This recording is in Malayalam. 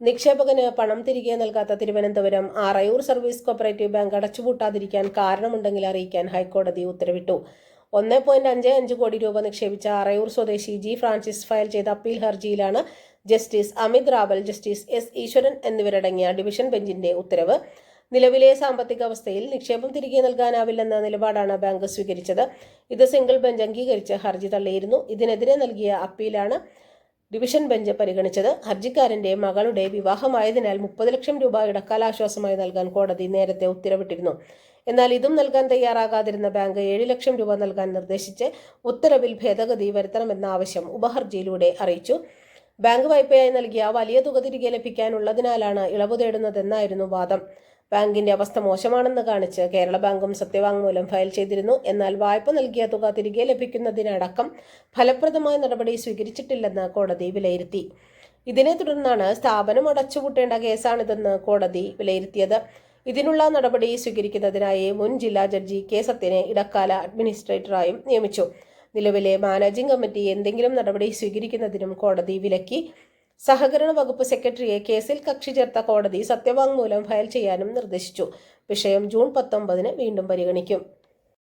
നിക്ഷേപകന് പണം തിരികെ നൽകാത്ത Thiruvananthapuram Arayoor service cooperative bank അടച്ചുപൂട്ടാതിരിക്കാൻ കാരണമുണ്ടെങ്കിൽ അറിയിക്കാൻ ഹൈക്കോടതി ഉത്തരവിട്ടു. ഒന്ന് പോയിന്റ് അഞ്ച് അഞ്ച് കോടി രൂപ നിക്ഷേപിച്ച ആറയൂർ സ്വദേശി ജി ഫ്രാൻസിസ് ഫയൽ ചെയ്ത അപ്പീൽ ഹർജിയിലാണ് justice Amit Rawal justice S Eswaran എന്നിവരടങ്ങിയ ഡിവിഷൻ ബെഞ്ചിന്റെ ഉത്തരവ്. നിലവിലെ സാമ്പത്തിക അവസ്ഥയിൽ നിക്ഷേപം തിരികെ നൽകാനാവില്ലെന്ന നിലപാടാണ് ബാങ്ക് സ്വീകരിച്ചത്. ഇത് സിംഗിൾ ബെഞ്ച് അംഗീകരിച്ച് ഹർജി തള്ളിയിരുന്നു. ഇതിനെതിരെ നൽകിയ അപ്പീലാണ് ഡിവിഷൻ ബെഞ്ച് പരിഗണിച്ചത് ഹർജിക്കാരന്റെ മകളുടെ വിവാഹമായതിനാൽ മുപ്പത് ലക്ഷം രൂപ ഇടക്കാലാശ്വാസമായി നൽകാൻ കോടതി നേരത്തെ ഉത്തരവിട്ടിരുന്നു. എന്നാൽ ഇതും നൽകാൻ തയ്യാറാകാതിരുന്ന ബാങ്ക് ഏഴ് ലക്ഷം രൂപ നൽകാൻ നിർദ്ദേശിച്ച് ഉത്തരവിൽ ഭേദഗതി വരുത്തണമെന്ന ആവശ്യം ഉപഹർജിയിലൂടെ അറിയിച്ചു. ബാങ്ക് വായ്പയായി നൽകിയ വലിയ തുക തിരികെ ലഭിക്കാനുള്ളതിനാലാണ് ഇളവ് തേടുന്നതെന്നായിരുന്നു വാദം. ബാങ്കിന്റെ അവസ്ഥ മോശമാണെന്ന് കാണിച്ച് കേരള ബാങ്കും സത്യവാങ്മൂലം ഫയൽ ചെയ്തിരുന്നു. എന്നാൽ വായ്പ നൽകിയ തുക തിരികെ ലഭിക്കുന്നതിനടക്കം ഫലപ്രദമായ നടപടി സ്വീകരിച്ചിട്ടില്ലെന്ന് കോടതി വിലയിരുത്തി. ഇതിനെ തുടർന്നാണ് സ്ഥാപനം അടച്ചുപൂട്ടേണ്ട കേസാണിതെന്ന് കോടതി വിലയിരുത്തിയത്. ഇതിനുള്ള നടപടി സ്വീകരിക്കുന്നതിനായി മുൻ ജില്ലാ ജഡ്ജി കെ സത്യനെ ഇടക്കാല അഡ്മിനിസ്ട്രേറ്ററായും നിയമിച്ചു. നിലവിലെ മാനേജിംഗ് കമ്മിറ്റി എന്തെങ്കിലും നടപടി സ്വീകരിക്കുന്നതിനും കോടതി വിലക്കി. സഹകരണ വകുപ്പ് സെക്രട്ടറിയെ കേസിൽ കക്ഷി ചേർത്ത കോടതി സത്യവാങ്മൂലം ഫയൽ ചെയ്യാനും നിർദ്ദേശിച്ചു. വിഷയം ജൂൺ പത്തൊമ്പതിന് വീണ്ടും പരിഗണിക്കും.